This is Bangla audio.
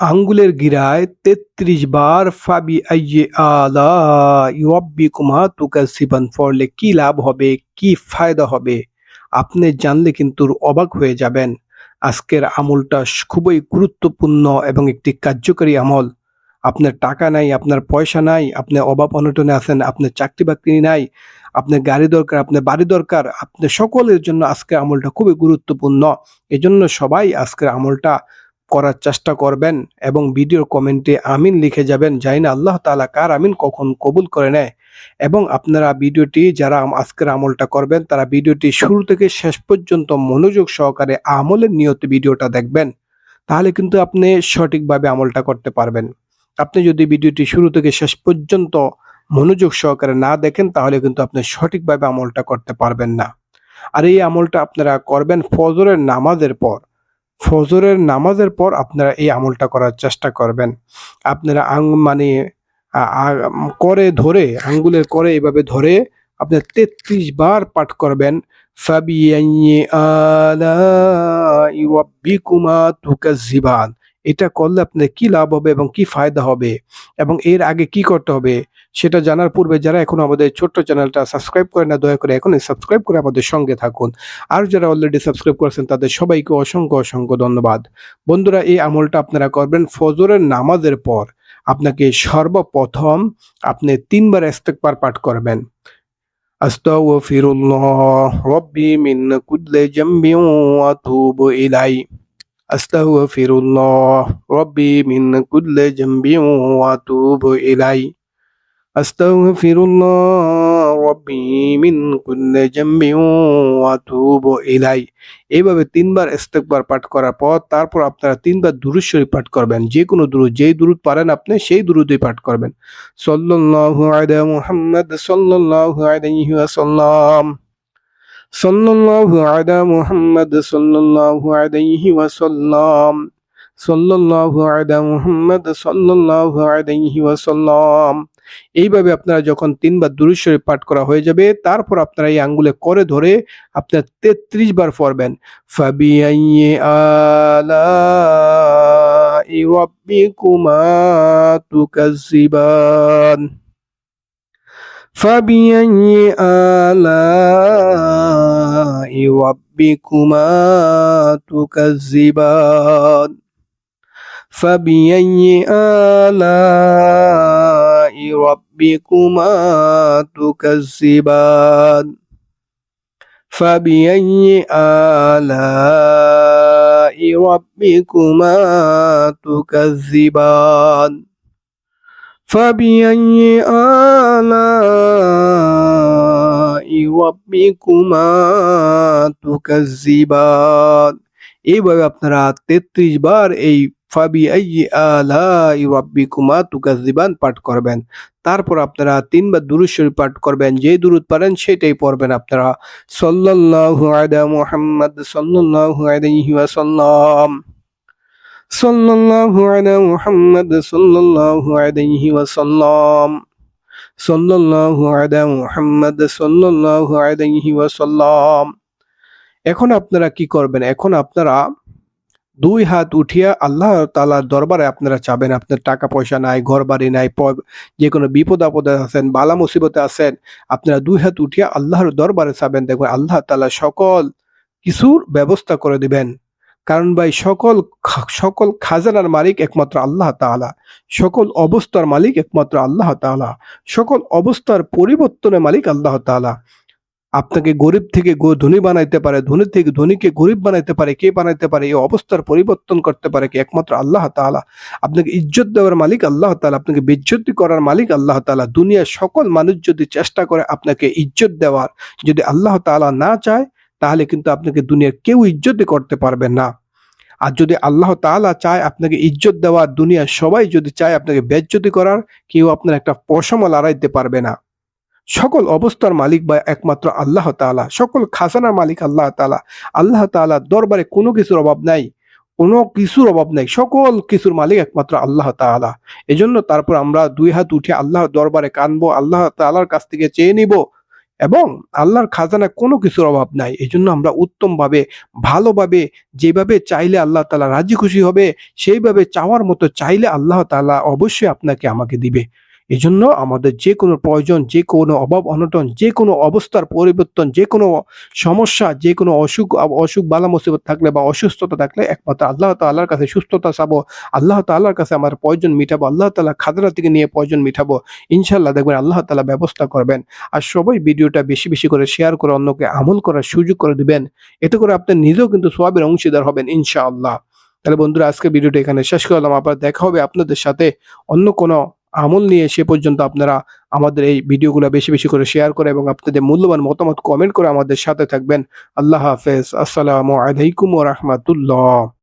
আঙ্গুলের গিরায় তেত্রিশ বার ফাবি আইয়ে আলা ইউব্বিকুমা তুকাসিবান পড়লে কি লাভ হবে, কি ফায়দা হবে? আপনি জানলে কিন্তু অবাক হয়ে যাবেন। আজকের আমলটা খুবই গুরুত্বপূর্ণ এবং একটি কার্যকরী আমল। আপনার টাকা নাই, আপনার পয়সা নাই, আপনি অভাব অনটনে আছেন আপনার চাকরি বাকরি নাই আপনার গাড়ি দরকার আপনার বাড়ি দরকার আপনার সকলের জন্য আজকের আমলটা খুবই গুরুত্বপূর্ণ। এজন্য সবাই আজকের আমলটা করার চেষ্টা করবেন এবং ভিডিওর কমেন্টে আমিন লিখে যাবেন জানি না আল্লাহ তাআলা কার আমিন কখন কবুল করে নেয়। এবং আপনারা ভিডিওটি যারা আজকের আমলটা করবেন, তারা ভিডিওটি শুরু থেকে শেষ পর্যন্ত মনোযোগ সহকারে আমলের নিয়ত ভিডিওটা দেখবেন। তাহলে কিন্তু আপনি সঠিকভাবে আমলটা করতে পারবেন। আপনি যদি ভিডিওটি শুরু থেকে শেষ পর্যন্ত মনোযোগ সহকারে না দেখেন, তাহলে কিন্তু আপনি সঠিকভাবে আমলটা করতে পারবেন না। আর এই আমলটা আপনারা করবেন ফজরের নামাজের পর। ফজরের নামাজের পর আপনারা এই আমলটা করার চেষ্টা করবেন। আপনারা আং মানে করে ধরে, আঙ্গুলের করে এভাবে ধরে আপনার তেত্রিশ বার পাঠ করবেন। এটা করলে আপনার কি লাভ হবে এবং কি ফায়দা হবে? এবং এর আগে কি করতে হবে? সেটা জানার পূর্বে যারা এখন আমাদের ছোট্ট চ্যানেলটা সাবস্ক্রাইব করে না, দয়া করে এখনই সাবস্ক্রাইব করে আমাদের সঙ্গে থাকুন। আর যারা অলরেডি সাবস্ক্রাইব করেছেন, তাদের সবাইকে অসংখ্য অসংখ্য ধন্যবাদ। বন্ধুরা, এই আমলটা আপনারা করবেন ফজরের নামাজের পর। আপনাকে সর্বপ্রথম আপনি তিনবার ইস্তেগফার পাঠ করবেন। আস্তাগফিরুল্লাহ রব্বি মিন কুল্লি জামবি ওয়া আতুবু ইলাই। আস্তাগফিরুল্লাহ রব্বি মিন কুল্লি জামবি ওয়া আতুবু ইলাই। আস্তাগফিরুল্লাহ রব্বি মিন কুল্লি জামবি ওয়া আতুবু ইলাই এইভাবে তিনবার ইস্তেগফার পাঠ করার পর তারপর আপনারা তিনবার দুরূদ শরীফ পাঠ করবেন। যে কোনো দুরূদ, যেই দুরূদ পারেন আপনি সেই দুরূদই পাঠ করবেন। সাল্লাল্লাহু আলা মুহাম্মদ, সাল্লাল্লাহু আলাইহি ওয়াসাল্লাম। সাল্লাল্লাহু আলা মুহাম্মদ, সাল্লাল্লাহু আলাইহি ওয়াসাল্লাম। সাল্লাল্লাহু আলা মুহাম্মদ, সাল্লাল্লাহু আলাইহি ওয়াসাল্লাম। এইভাবে আপনারা যখন তিনবার দুরূদ শরীফ পাঠ করা হয়ে যাবে তারপর আপনারা এই আঙ্গুলে করে ধরে আপনার তেত্রিশ বার পড়বেন ফাবিআইয়ি আলাই রাব্বিকুমা তুকাজ্জিবান فبأي آلاء ربكما تكذبان فبأي آلاء ربكما تكذبان فبأي آلاء ربكما تكذبان فبأي آلاء ربكما تكذبان এইভাবে আপনারা তেত্রিশ বার এই ফাবি পাঠ করবেন। তারপর আপনারা তিনবার দুরূদ শরীফ পাঠ করবেন যে দুরূদ পারেন সেটাই পড়বেন আপনারা। সাল্লাল্লাহু আলা এখন আপনারা কি করবেন? এখন আপনারা দুই হাত উঠিয়া আল্লাহ তাআলার দরবারে আপনারা চাবেন, আপনার টাকা পয়সা নাই ঘর বাড়ি নাই যে কোনো বিপদ আপদে আছেন বালা মুসিবতে আছেন, আপনারা দুই হাত উঠিয়া আল্লাহর দরবারে চাবেন। দেখবেন আল্লাহ তালা সকল কিছুর ব্যবস্থা করে দিবেন। কারণ ভাই, সকল সকল খাজানার মালিক একমাত্র আল্লাহ তাআলা। সকল অবস্থার মালিক একমাত্র আল্লাহ তাআলা। সকল অবস্থার পরিবর্তনের মালিক আল্লাহ তাআলা। আপনাকে গরিব থেকে ধনী বানাইতে পারে, ধনী থেকে ধনীকে গরিব বানাইতে পারে, কে বানাইতে পারে, এই অবস্থার পরিবর্তন করতে পারে কি একমাত্র আল্লাহ তাআলা? আপনাকে ইজ্জত দেওয়ার মালিক আল্লাহ তালা আপনাকে বেজ্জতি করার মালিক আল্লাহ তাআলা। দুনিয়ার সকল মানুষ যদি চেষ্টা করে আপনাকে ইজ্জত দেওয়ার, যদি আল্লাহ তাআলা না চায়, তাহলে কিন্তু আপনাকে দুনিয়ার কেউ ইজ্জতই করতে পারবে না। আর যদি আল্লাহ তাআলা চায় আপনাকে ইজ্জত দেওয়ার, দুনিয়ার সবাই যদি চায় আপনাকে বেজ্জতি করার, কেউ আপনার একটা পশমও লড়াইতে পারবে না। সকল অবস্থার মালিক বা একমাত্র আল্লাহ তাআলা, সকল খাজানার মালিক আল্লাহ তাআলা। আল্লাহ তাআলা দরবারে কোনো কিছুর অভাব নাই, কোনো কিছুর অভাব নাই, সকল কিছুর মালিক একমাত্র আল্লাহ তাআলা। এজন্য তারপর আমরা দুই হাত উঠে আল্লাহর দরবারে কানবো, আল্লাহ তাআলার কাছ থেকে চেয়ে নিব এবং আল্লাহর খাজানায় কোনো কিছুর অভাব নাই। এই জন্য আমরা উত্তমভাবে, ভালোভাবে, যেভাবে চাইলে আল্লাহ তালা রাজি খুশি হবে, সেইভাবে চাওয়ার মতো চাইলে আল্লাহ তাআলা অবশ্যই আপনাকে আমাকে দিবে। এজন্য আমাদের যে কোনো প্রয়োজন, যে কোনো অভাব অনটন, যে কোনো অবস্থার পরিবর্তন, যে কোনো সমস্যা, যে কোনো অসুখ অসুখ, বালা মুসিবত থাকলে বা অসুস্থতা থাকলে একমাত্র আল্লাহ তাআলার কাছে সুস্থতা চাবো। আল্লাহ তাআলার কাছে আমার প্রয়োজন মিটাবো। আল্লাহ তাআলা খাজনা থেকে নিয়ে প্রয়োজন মিটাবো। ইনশাল্লাহ দেখবেন আল্লাহ তাআলা ব্যবস্থা করবেন। আর সবাই ভিডিওটা বেশি বেশি করে শেয়ার করে অন্যকে আমল করার সুযোগ করে দিবেন। এতে করে আপনি নিজেও কিন্তু সোয়াবের অংশীদার হবেন ইনশাআল্লাহ। তাহলে বন্ধুরা আজকে ভিডিওটা এখানে শেষ করলাম। আবার দেখা হবে আপনাদের সাথে অন্য কোনো আমল নিয়ে সে পর্যন্ত আপনারা আমাদের এই ভিডিওগুলো বেশি বেশি করে শেয়ার করে এবং আপনাদের মূল্যবান মতামত কমেন্ট করে আমাদের সাথে থাকবেন। আল্লাহ হাফেজ। আসসালামু আলাইকুম ও রাহমাতুল্লাহ।